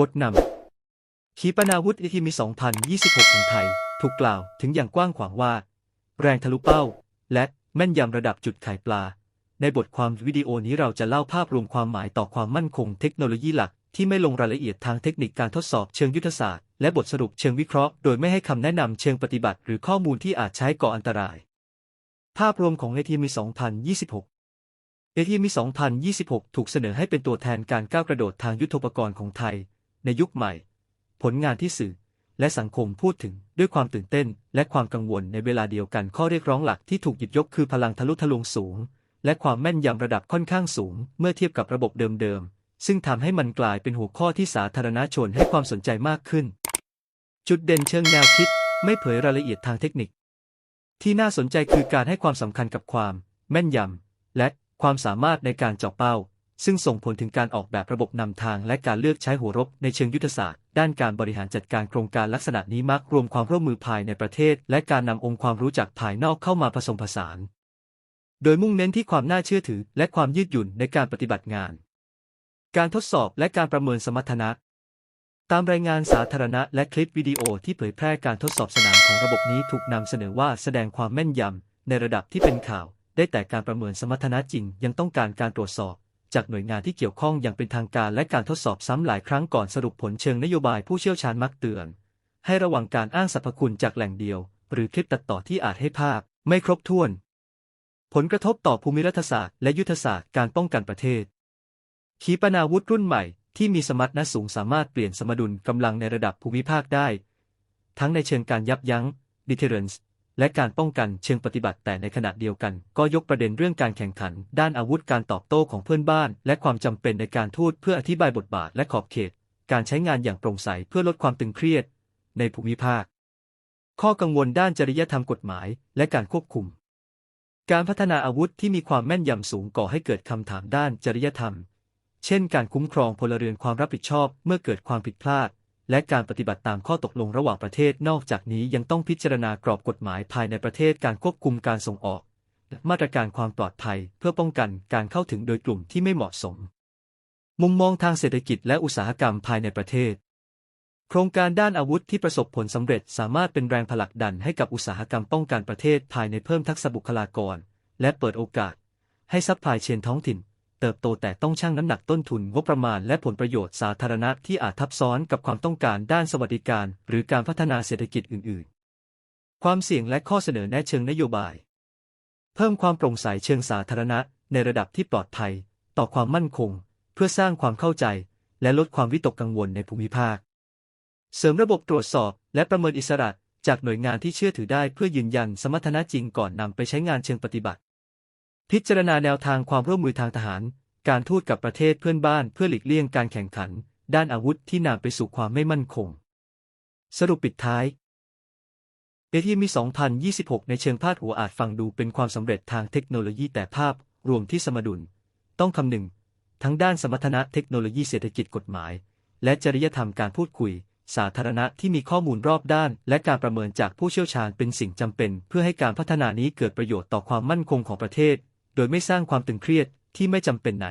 บทนำขีปนาวุธอิทิมี2026 ของไทย ถูกกล่าวถึงอย่างกว้างขวางว่า แรงทะลุเป้า และแม่นยำระดับจุดไข่ปลา ในบทความวิดีโอนี้เราจะเล่าภาพรวมความหมายต่อความมั่นคงเทคโนโลยีหลัก ที่ไม่ลงรายละเอียดทางเทคนิคการทดสอบเชิงยุทธศาสตร์ และบทสรุปเชิงวิเคราะห์ โดยไม่ให้คำแนะนำเชิงปฏิบัติ หรือข้อมูลที่อาจใช้ก่ออันตราย ภาพรวมของเอทีมี 2026เอทีมี 2026 ถูกเสนอให้เป็นตัวแทนการก้าวกระโดดทางยุทธปกรณ์ของไทย ในยุคใหม่ ผลงานที่สื่อ และสังคมพูดถึงด้วยความตื่นเต้น และความกังวลในเวลาเดียวกันข้อเรียกร้องหลักที่ถูกหยิบยกคือพลังทะลุทะลวงสูง และความแม่นยำระดับค่อนข้างสูง เมื่อเทียบกับระบบเดิมๆซึ่งทำให้มันกลายเป็นหัวข้อที่สาธารณชนให้ความสนใจมากขึ้น จุดเด่นเชิงแนวคิด ไม่เผยรายละเอียดทางเทคนิค ที่น่าสนใจคือการให้ความสำคัญกับความ แม่นยำและความสามารถในการเจาะเป้า ซึ่งส่งผลถึงการออกแบบระบบนำทางและการเลือกใช้หัวรบในเชิงยุทธศาสตร์ ด้านการบริหารจัดการโครงการลักษณะนี้มักรวมความร่วมมือภายในประเทศ และการนำองค์ความรู้จากภายนอกเข้ามาผสมผสาน โดยมุ่งเน้นที่ความน่าเชื่อถือ และความยืดหยุ่นในการปฏิบัติงาน การทดสอบและการประเมินสมรรถนะตามรายงานสาธารณะและคลิปวิดีโอที่เผยแพร่การทดสอบสนามของระบบนี้ถูกนำเสนอว่าแสดงความแม่นยำในระดับที่เป็นข่าว ได้แต่การประเมินสมรรถนะจริงยังต้องการการตรวจสอบ จากหน่วยงานที่เกี่ยวข้องอย่างเป็นทางการและการทดสอบซ้ำหลายครั้งก่อนสรุปผลเชิงนโยบายผู้เชี่ยวชาญมักเตือน ให้ระวังการอ้างสรรพคุณจากแหล่งเดียว หรือคลิปตัดต่อที่อาจให้ภาพ ไม่ครบถ้วน ผลกระทบต่อภูมิรัฐศาสตร์และยุทธศาสตร์การป้องกันประเทศ ขีปนาวุธรุ่นใหม่ที่มีสมรรถนะสูงสามารถเปลี่ยนสมดุลกำลังในระดับภูมิภาคได้ ทั้งในเชิงการยับยั้ง deterrence และการป้องกันเชิงปฏิบัติแต่ในขณะเดียวกัน ก็ยกประเด็นเรื่องการแข่งขัน ด้านอาวุธการตอบโต้ของเพื่อนบ้าน และความจำเป็นในการทูตเพื่ออธิบายบทบาทและขอบเขต การใช้งานอย่างโปร่งใสเพื่อลดความตึงเครียด ในภูมิภาค ข้อกังวลด้านจริยธรรมกฎหมาย และการควบคุม การพัฒนาอาวุธที่มีความแม่นยำสูงก่อให้เกิดคำถามด้านจริยธรรม เช่น การคุ้มครองพลเรือนความรับผิดชอบเมื่อเกิดความผิดพลาด และการปฏิบัติตามข้อตกลงระหว่างประเทศนอกจากนี้ยังต้องพิจารณากรอบกฎหมายภายในประเทศการควบคุมการส่งออก มาตรการความปลอดภัยเพื่อป้องกันการเข้าถึงโดยกลุ่มที่ไม่เหมาะสม มุมมองทางเศรษฐกิจและอุตสาหกรรมภายในประเทศ โครงการด้านอาวุธที่ประสบผลสำเร็จสามารถเป็นแรงผลักดันให้กับอุตสาหกรรมป้องกันประเทศภายในเพิ่มทักษะบุคลากร และเปิดโอกาส ให้ซัพพลายเชนท้องถิ่น เติบโตแต่ต้องชั่งน้ำหนักต้นทุนงบประมาณและผลประโยชน์สาธารณะที่อาจทับซ้อนกับความต้องการด้านสวัสดิการ หรือการพัฒนาเศรษฐกิจอื่น ๆ ความเสี่ยงและข้อเสนอแนะเชิงนโยบาย เพิ่มความโปร่งใสเชิงสาธารณะ ในระดับที่ปลอดภัย ต่อความมั่นคง เพื่อสร้างความเข้าใจ และลดความวิตกกังวลในภูมิภาค เสริมระบบตรวจสอบ และประเมินอิสระจากหน่วยงานที่เชื่อถือได้เพื่อยืนยันสมรรถนะจริงก่อนนำไปใช้งานเชิงปฏิบัติ พิจารณาแนวทางความร่วมมือทางทหาร การทูตกับประเทศเพื่อนบ้านเพื่อหลีกเลี่ยงการแข่งขัน ด้านอาวุธที่นำไปสู่ความไม่มั่นคง สรุปปิดท้ายเอทีมี 2026 ในเชิงพาดหัวอาจฟังดูเป็นความสำเร็จทางเทคโนโลยีแต่ภาพรวมที่สมดุล ต้องคำนึง ทั้งด้านสมรรถนะเทคโนโลยีเศรษฐกิจกฎหมาย และจริยธรรมการพูดคุย สาธารณะที่มีข้อมูลรอบด้าน และการประเมินจากผู้เชี่ยวชาญเป็นสิ่งจำเป็น เพื่อให้การพัฒนานี้เกิดประโยชน์ต่อความมั่นคงของประเทศ โดยไม่สร้างความตึงเครียดที่ไม่จำเป็นไหน